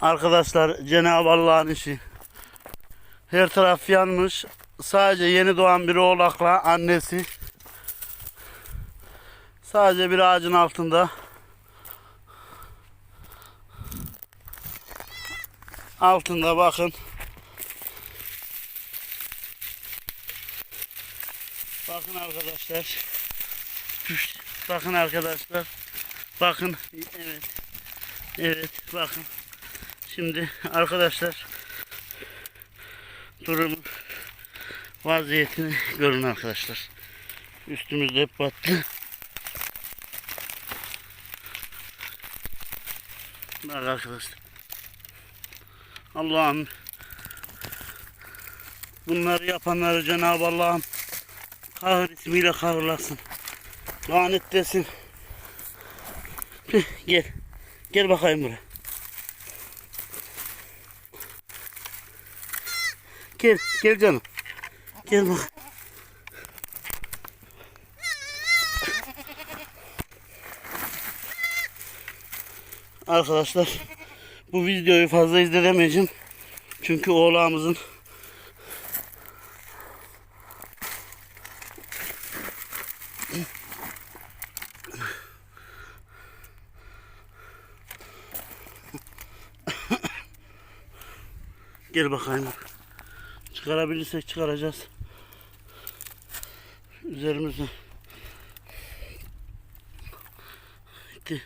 Arkadaşlar Cenab-ı Allah'ın işi. Her taraf yanmış. Sadece yeni doğan bir oğlakla annesi. Sadece bir ağacın altında. Altında bakın. Bakın arkadaşlar. Bakın arkadaşlar. Bakın. Evet. Evet bakın. Şimdi arkadaşlar durumun vaziyetini görün arkadaşlar. Üstümüzde hep battı. Bak arkadaşlar. Allah'ım bunları yapanları Cenab-ı Allah'ım kahır ismiyle kahırlasın. Lanetlesin. Gel. Gel bakayım buraya. Gel, gel canım. Gel bak. Arkadaşlar bu videoyu fazla izlemeyeceğim. Çünkü oğlağımızın Gel bakayım. Çıkarabilirsek çıkaracağız. Üzerimizde. Gitti.